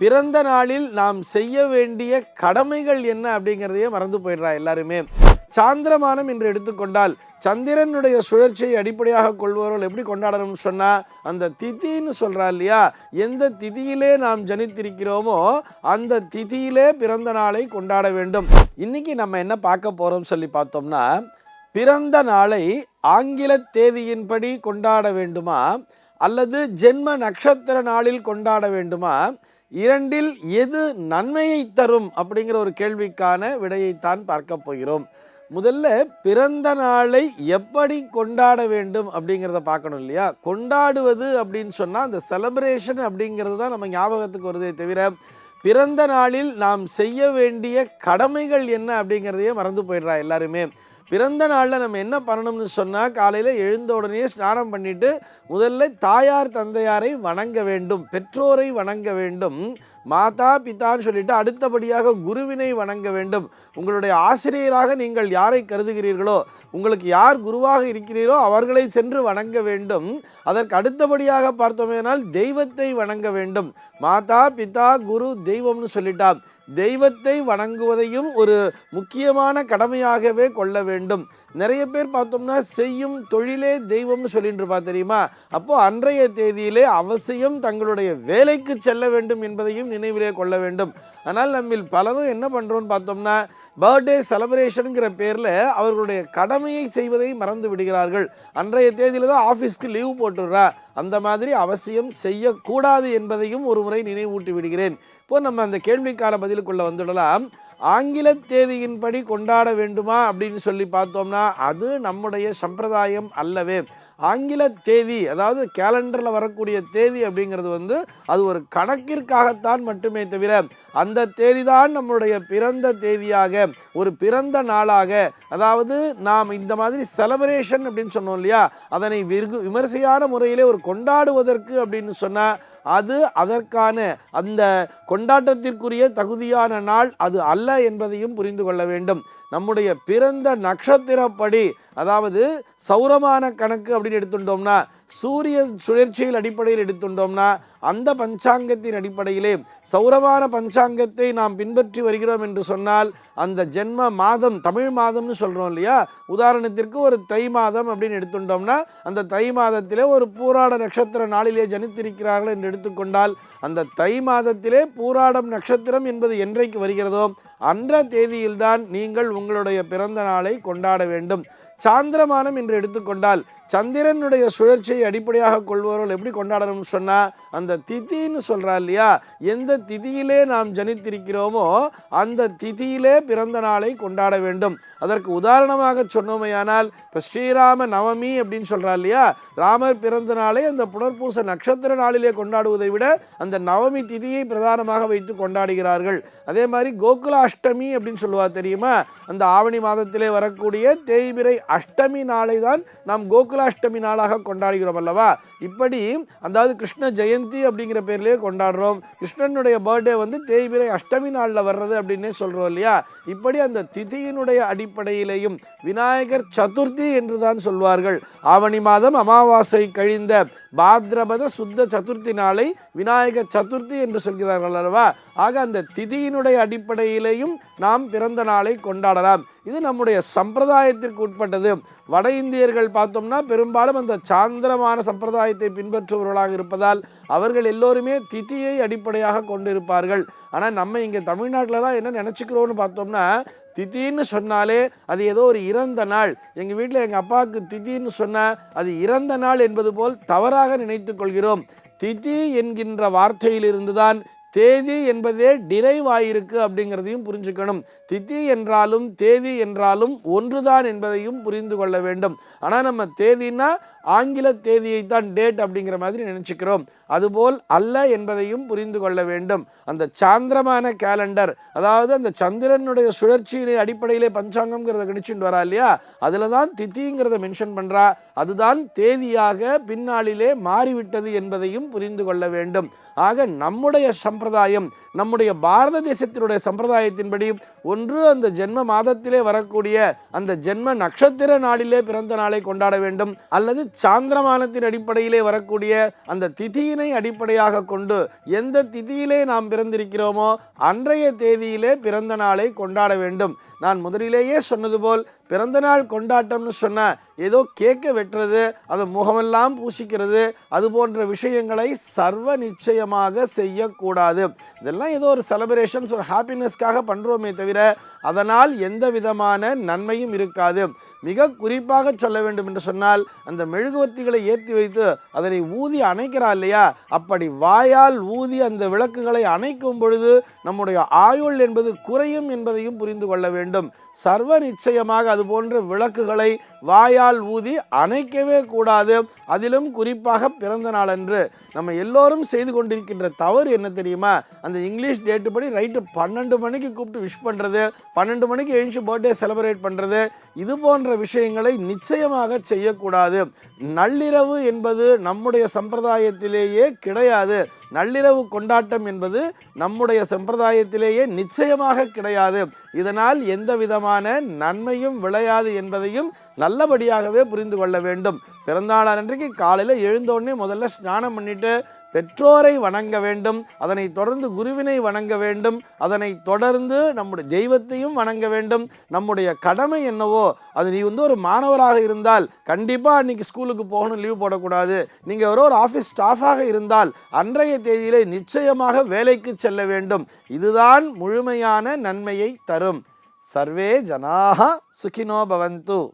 பிறந்த நாளில் நாம் செய்ய வேண்டிய கடமைகள் என்ன அப்படிங்கிறதையே மறந்து போயிடுறா எல்லாருமே. சாந்திரமானம் என்று எடுத்துக்கொண்டால் சந்திரனுடைய சுழற்சியை அடிப்படையாக கொள்பவர்கள் எப்படி கொண்டாடணும்னு சொன்னால் அந்த திதின்னு சொல்கிறா இல்லையா? எந்த திதியிலே நாம் ஜனித்திருக்கிறோமோ அந்த திதியிலே பிறந்த நாளை கொண்டாட வேண்டும். இன்னைக்கு நம்ம என்ன பார்க்க போகிறோம் சொல்லி பார்த்தோம்னா பிறந்த நாளை ஆங்கில தேதியின்படி கொண்டாட வேண்டுமா? அல்லது ஜென்ம நட்சத்திர நாளில் கொண்டாட வேண்டுமா? இரண்டில் எது நன்மையை தரும் அப்படிங்கிற ஒரு கேள்விக்கான விடையைத்தான் பார்க்க போகிறோம். முதல்ல பிறந்த நாளை எப்படி கொண்டாட வேண்டும் அப்படிங்கிறத பார்க்கணும் இல்லையா? கொண்டாடுவது அப்படின்னு சொன்னால் அந்த செலப்ரேஷன் அப்படிங்கிறது தான் நம்ம ஞாபகத்துக்கு வருதே தவிர பிறந்த நாளில் நாம் செய்ய வேண்டிய கடமைகள் என்ன அப்படிங்கிறதையே மறந்து போயிடுறா எல்லாருமே. பிறந்த நாளில் நம்ம என்ன பண்ணணும்னு சொன்னால் காலையில் எழுந்த உடனே ஸ்நானம் பண்ணிவிட்டு முதல்ல தாயார் தந்தையாரை வணங்க வேண்டும் பெற்றோரை வணங்க வேண்டும். மாதா பிதான்னு சொல்லிட்டு அடுத்தபடியாக குருவினை வணங்க வேண்டும். உங்களுடைய ஆசிரியராக நீங்கள் யாரை கருதுகிறீர்களோ உங்களுக்கு யார் குருவாக இருக்கிறீரோ அவர்களை சென்று வணங்க வேண்டும். அதற்கு அடுத்தபடியாக பார்த்தோமேனால் தெய்வத்தை வணங்க வேண்டும். மாதா பிதா குரு தெய்வம்னு சொல்லிட்டான். தெய்வத்தை வணங்குவதையும் ஒரு முக்கியமான கடமையாகவே கொள்ள வேண்டும். நிறைய பேர் பார்த்தோம்னா செய்யும் தொழிலே தெய்வம்னு சொல்லிட்டு இருப்பா தெரியுமா? அப்போது அன்றைய தேதியிலே அவசியம் தங்களுடைய வேலைக்கு செல்ல வேண்டும் என்பதையும் நினைவிலே கொள்ள வேண்டும். ஆனால் நம்மில் பலரும் என்ன பண்ணுறோம்னு பார்த்தோம்னா பர்த்டே செலப்ரேஷனுங்கிற பேரில் அவர்களுடைய கடமையை செய்வதை மறந்து விடுகிறார்கள். அன்றைய தேதியில் தான் ஆஃபீஸ்க்கு லீவ் போட்டுடுறா. அந்த மாதிரி அவசியம் செய்யக்கூடாது என்பதையும் ஒரு முறை நினைவூட்டி விடுகிறேன். இப்போ நம்ம அந்த கேள்விக்கான பதிலுக்குள்ளே வந்துடலாம். ஆங்கில தேதியின்படி கொண்டாட வேண்டுமா அப்படின்னு சொல்லி பார்த்தோம்னா அது நம்முடைய சம்பிரதாயம் அல்லவே. ஆங்கில தேதி அதாவது கேலண்டரில் வரக்கூடிய தேதி அப்படிங்கிறது வந்து அது ஒரு கணக்கிற்காகத்தான் மட்டுமே தவிர அந்த தேதி தான் நம்மளுடைய பிறந்த தேதியாக ஒரு பிறந்த நாளாக அதாவது நாம் இந்த மாதிரி செலப்ரேஷன் அப்படின்னு சொன்னோம் இல்லையா அதனை விருகு விமரிசையான முறையிலே ஒரு கொண்டாடுவதற்கு அப்படின்னு சொன்னால் அது அதற்கான அந்த கொண்டாட்டத்திற்குரிய தகுதியான நாள் அது அல்ல என்பதையும் புரிந்து கொள்ள வேண்டும். நம்முடைய பிறந்த நட்சத்திரப்படி அதாவது சௌரமான கணக்கு அப்படின்னு எடுத்துட்டோம்னா சூரிய சுழற்சியில் அடிப்படையில் எடுத்துட்டோம்னா அந்த பஞ்சாங்கத்தின் அடிப்படையிலே சௌரமான பஞ்சாங்கத்தை நாம் பின்பற்றி வருகிறோம் என்று சொன்னால் அந்த ஜென்ம மாதம் தமிழ் மாதம்னு சொல்கிறோம் இல்லையா? உதாரணத்திற்கு ஒரு தை மாதம் அப்படின்னு எடுத்துட்டோம்னா அந்த தை மாதத்திலே ஒரு பூராட நட்சத்திர நாளிலே ஜனித்திருக்கிறார்கள் என்று எடுத்துக்கொண்டால் அந்த தை மாதத்திலே பூராடம் நட்சத்திரம் என்பது என்றைக்கு வருகிறதோ அன்ற தேதியில்தான் நீங்கள் உங்களுடைய பிறந்த நாளை கொண்டாட வேண்டும். சாந்திரமானம் என்று எடுத்துக்கொண்டால் சந்திரனுடைய சுழற்சியை அடிப்படையாக கொள்பவர்கள் எப்படி கொண்டாடணும்னு சொன்னால் அந்த திதின்னு சொல்கிறா இல்லையா? எந்த திதியிலே நாம் ஜனித்திருக்கிறோமோ அந்த திதியிலே பிறந்த நாளை கொண்டாட வேண்டும். அதற்கு உதாரணமாக சொன்னோமையானால் இப்போ ஸ்ரீராம நவமி அப்படின்னு சொல்கிறா இல்லையா? ராமர் பிறந்த நாளை அந்த புனர்பூச நட்சத்திர நாளிலே கொண்டாடுவதை விட அந்த நவமி திதியை பிரதானமாக வைத்து கொண்டாடுகிறார்கள். அதே மாதிரி கோகுல அஷ்டமி அப்படின்னு சொல்லுவா தெரியுமா? அந்த ஆவணி மாதத்திலே வரக்கூடிய தேய்பிரை அஷ்டமி நாளை தான் நாம் கோகுலாஷ்டமி நாளாக கொண்டாடுகிறோம் அல்லவா? இப்படி அதாவது கிருஷ்ண ஜெயந்தி அப்படிங்கிற பேர்லேயே கொண்டாடுறோம். கிருஷ்ணனுடைய பர்த்டே வந்து தேய்பிரை அஷ்டமி நாளில் வர்றது அப்படின்னே சொல்கிறோம் இல்லையா? இப்படி அந்த திதியினுடைய அடிப்படையிலேயும் விநாயகர் சதுர்த்தி என்று தான் சொல்வார்கள். ஆவணி மாதம் அமாவாசை கழிந்த பாத்ரபத சுத்த சதுர்த்தி நாளை விநாயகர் சதுர்த்தி என்று சொல்கிறார்கள் அல்லவா? ஆக அந்த திதியினுடைய அடிப்படையிலேயும் நாம் பிறந்த நாளை கொண்டாடலாம். இது நம்முடைய சம்பிரதாயத்திற்கு உட்பட்டது. வட இந்தியர்கள் பார்த்தோம்னா பெரும்பாலும் அந்த சாந்திரமான சம்பிரதாயத்தை பின்பற்றுபவர்களாக இருப்பதால் அவர்கள் எல்லோருமே திதியை அடிப்படையாக கொண்டிருப்பார்கள். ஆனால் நம்ம இங்கே தமிழ்நாட்டில் தான் என்ன நினச்சிக்கிறோம்னு பார்த்தோம்னா திதின்னு சொன்னாலே அது ஏதோ ஒரு இறந்த நாள். எங்கள் வீட்டில் எங்கள் அப்பாவுக்கு திதின்னு சொன்னால் அது இறந்த நாள் என்பது போல் தவறாக நினைத்து கொள்கிறோம். திதி என்கின்ற வார்த்தையிலிருந்து தான் தேதி என்பதே டிரைவ் ஆயிருக்கு அப்படிங்கிறதையும் புரிஞ்சுக்கணும். திதி என்றாலும் தேதி என்றாலும் ஒன்றுதான் என்பதையும் புரிந்து கொள்ள வேண்டும். ஆனால் நம்ம தேதினா ஆங்கில தேதியைத்தான் டேட் அப்படிங்கிற மாதிரி நினச்சிக்கிறோம். அதுபோல் அல்ல என்பதையும் புரிந்து கொள்ள வேண்டும். அந்த சாந்திரமான கேலண்டர் அதாவது அந்த சந்திரனுடைய சுழற்சியின் அடிப்படையிலே பஞ்சாங்கம்ங்கிறத கணிச்சுட்டு வரா இல்லையா? அதில் தான் திதிங்கிறத மென்ஷன் பண்ணுறா அதுதான் தேதியாக பின்னாளிலே மாறிவிட்டது என்பதையும் புரிந்து கொள்ள வேண்டும். ஆக நம்முடைய சம்ப சம்பிரதாயம். நம்முடைய பாரத தேசத்தினுடைய சம்பிரதாயத்தின்படி ஒன்று அந்த ஜென்ம மாதத்திலே வரக்கூடிய அந்த ஜென்ம நட்சத்திர நாளிலே பிறந்த நாளை கொண்டாட வேண்டும். அல்லது சாந்திரமானத்தின் அடிப்படையிலே வரக்கூடிய அந்த திதியினை அடிப்படையாக கொண்டு எந்த திதியிலே நாம் பிறந்திருக்கிறோமோ அன்றைய தேதியிலே பிறந்த நாளை கொண்டாட வேண்டும். நான் முதலிலேயே சொன்னது போல் பிறந்தநாள் கொண்டாட்டம்னு சொன்னால் ஏதோ கேக்க வெட்டுறது அதை முகமெல்லாம் பூசிக்கிறது அது போன்ற விஷயங்களை சர்வ நிச்சயமாக செய்யக்கூடாது. இதெல்லாம் ஏதோ ஒரு செலப்ரேஷன்ஸ் ஒரு ஹாப்பினஸ்க்காக பண்ணுறோமே தவிர அதனால் எந்த விதமான நன்மையும் இருக்காது. மிக குறிப்பாக சொல்ல வேண்டும் என்று சொன்னால் அந்த மெழுகுவர்த்திகளை ஏற்றி வைத்து அதனை ஊதி அணைக்கிறா இல்லையா? அப்படி வாயால் ஊதி அந்த விளக்குகளை அணைக்கும் பொழுது நம்முடைய ஆயுள் என்பது குறையும் என்பதையும் புரிந்து கொள்ள வேண்டும். சர்வ நிச்சயமாக அது போன்ற விளக்குகளை வாயால் ஊதி அணைக்கவே கூடாது. அதிலும் குறிப்பாக பிறந்த நாளன்று நம்ம எல்லோரும் செய்து கொண்டிருக்கின்ற தவறு என்ன தெரியுமா? அந்த இங்கிலீஷ் டேட்டு படி ரைட்டு பன்னெண்டு மணிக்கு கூப்பிட்டு விஷ் பண்ணுறது பன்னெண்டு மணிக்கு எழுந்து பர்த்டே செலிப்ரேட் பண்ணுறது இது போன்ற விஷயங்களை நிச்சயமாக செய்யக்கூடாது. நள்ளிரவு என்பது நம்முடைய சம்பிரதாயத்திலேயே கிடையாது. நள்ளிரவு கொண்டாட்டம் என்பது நம்முடைய சம்பிரதாயத்திலேயே நிச்சயமாக கிடையாது. இதனால் எந்த விதமான நன்மையும் விளையாது என்பதையும் நல்லபடியாகவே புரிந்து கொள்ள வேண்டும். பிறந்தநாள் அன்றைக்கு காலையில் எழுந்தோடனே முதல்ல ஸ்நானம் பண்ணிட்டு பெற்றோரை வணங்க வேண்டும். அதனை தொடர்ந்து குருவினை வணங்க வேண்டும். அதனை தொடர்ந்து நம்முடைய தெய்வத்தையும் வணங்க வேண்டும். நம்முடைய கடமை என்னவோ அது நீ வந்து ஒரு மாணவராக இருந்தால் கண்டிப்பாக அன்றைக்கி ஸ்கூலுக்கு போகணும் லீவ் போடக்கூடாது. நீங்கள் ஒரு ஒரு ஆஃபீஸ் ஸ்டாஃபாக இருந்தால் அன்றைய தேதியிலே நிச்சயமாக வேலைக்கு செல்ல வேண்டும். இதுதான் முழுமையான நன்மையை தரும். சர்வே ஜனாக சுகினோ பவந்து.